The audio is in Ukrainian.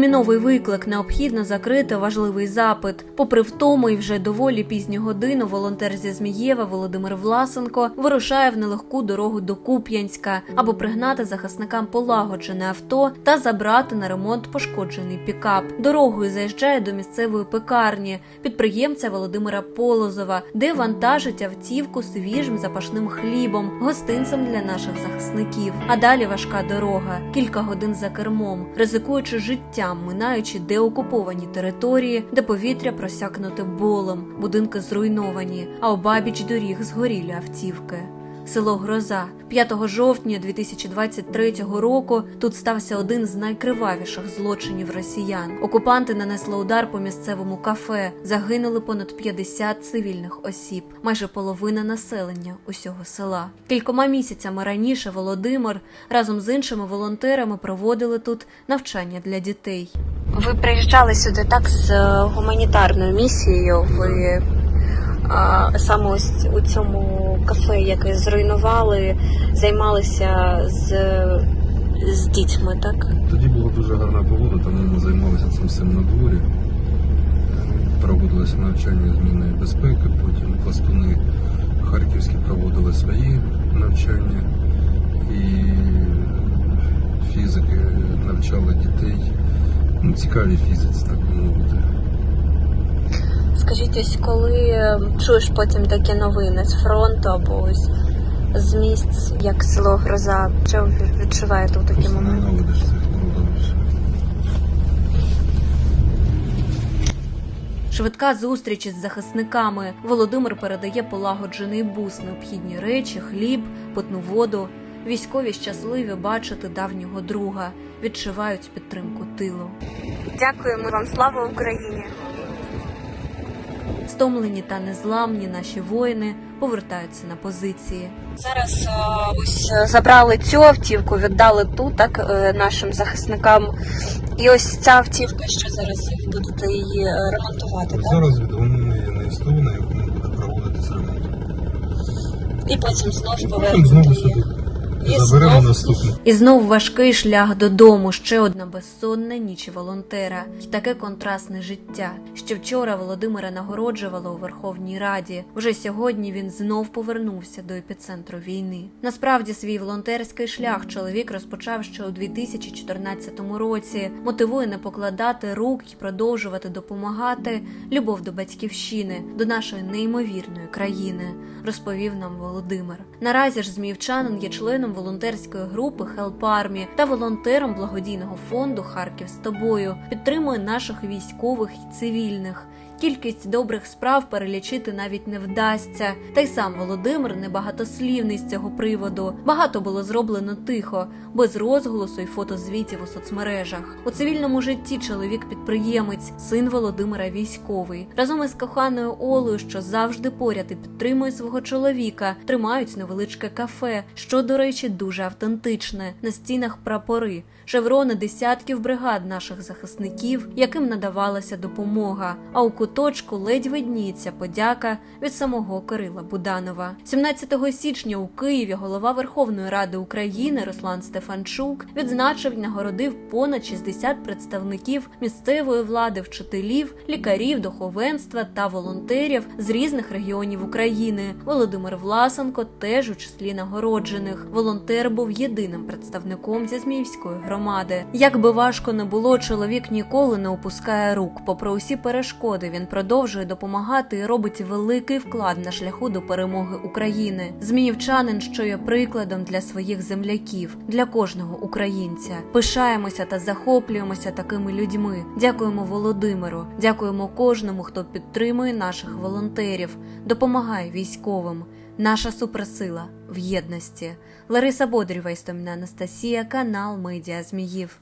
Терміновий виклик необхідно закрити важливий запит. Попри втому і вже доволі пізню годину волонтер зі Змієва Володимир Власенко вирушає в нелегку дорогу до Куп'янська, аби пригнати захисникам полагоджене авто та забрати на ремонт пошкоджений пікап. Дорогою заїжджає до місцевої пекарні підприємця Володимира Полозова, де вантажить автівку свіжим запашним хлібом, гостинцем для наших захисників. А далі важка дорога, кілька годин за кермом, ризикуючи життям, минаючи деокуповані території, де повітря просякнуте болом, будинки зруйновані, а обабіч доріг згорілі автівки. Село Гроза 5 жовтня 2023 року тут стався один з найкривавіших злочинів росіян. Окупанти нанесли удар по місцевому кафе. Загинули понад 50 цивільних осіб, майже половина населення усього села. Кількома місяцями раніше Володимир разом з іншими волонтерами проводили тут навчання для дітей. Ви приїжджали сюди так з е, гуманітарною місією. Ви саме ось у цьому кафе, яке зруйнували, займалися з, з дітьми, так? Тоді була дуже гарна погода, тому ми займалися цим всім на дворі. Проводилося навчання змінної безпеки, потім пластуни харківські проводили свої навчання і фізики навчали дітей. Ну, цікаві фізиці, так би мовити. Скажіть, ось коли е, чуєш потім такі новини з фронту або ось з місць, як село Гроза, що ви відчуваєте у такі моменти? Швидка зустріч із захисниками. Володимир передає полагоджений бус, необхідні речі, хліб, питну воду. Військові щасливі бачити давнього друга, відчувають підтримку тилу. Дякуємо вам, слава Україні! Стомлені та незламні наші воїни повертаються на позиції. Зараз е, ось е, забрали цю автівку, віддали ту, так е, нашим захисникам. І ось ця автівка, що зараз ви будете її ремонтувати, так? Зараз відгонимо її на СТО, на якому буде проводитися ремонт. І потім знов Потім повернути знову сюди. І Заберемо знов- наступну. І знов важкий шлях додому, ще одна безсонна ніч волонтера, і таке контрастне життя. Ще вчора Володимира нагороджувало у Верховній Раді. Вже сьогодні він знов повернувся до епіцентру війни. Насправді свій волонтерський шлях чоловік розпочав ще у 2014 році. Мотивує не покладати рук і продовжувати допомагати любов до батьківщини, до нашої неймовірної країни, розповів нам Володимир. Наразі ж зміївчанин є членом волонтерської групи Help Army та волонтером благодійного фонду Харків з тобою. Підтримує наших військових і цивільних. Кількість добрих справ перелічити навіть не вдасться. Та й сам Володимир небагатослівний з цього приводу. Багато було зроблено тихо, без розголосу й фотозвітів у соцмережах. У цивільному житті чоловік підприємець, син Володимира військовий. Разом із коханою Олею, що завжди поряд і підтримує свого чоловіка, тримають невеличке кафе, що, до речі, дуже автентичне. На стінах прапори, шеврони десятків бригад наших захисників, яким надавалася допомога. А у куточку ледь видніється подяка від самого Кирила Буданова. 17 січня у Києві голова Верховної Ради України Руслан Стефанчук відзначив нагородив понад 60 представників місцевої влади, вчителів, лікарів, духовенства та волонтерів з різних регіонів України. Володимир Власенко теж у числі нагороджених. Волонтер був єдиним представником зі Зміївської громади. Як би важко не було, чоловік ніколи не опускає рук. Попри усі перешкоди, він продовжує допомагати і робить великий вклад на шляху до перемоги України. Зміївчанин, що є прикладом для своїх земляків, для кожного українця. Пишаємося та захоплюємося такими людьми. Дякуємо Володимиру. Дякуємо кожному, хто підтримує наших волонтерів, допомагає військовим. Наша суперсила в єдності. Лариса Бодрєва, Істоміна Анастасія, канал Медіа Зміїв.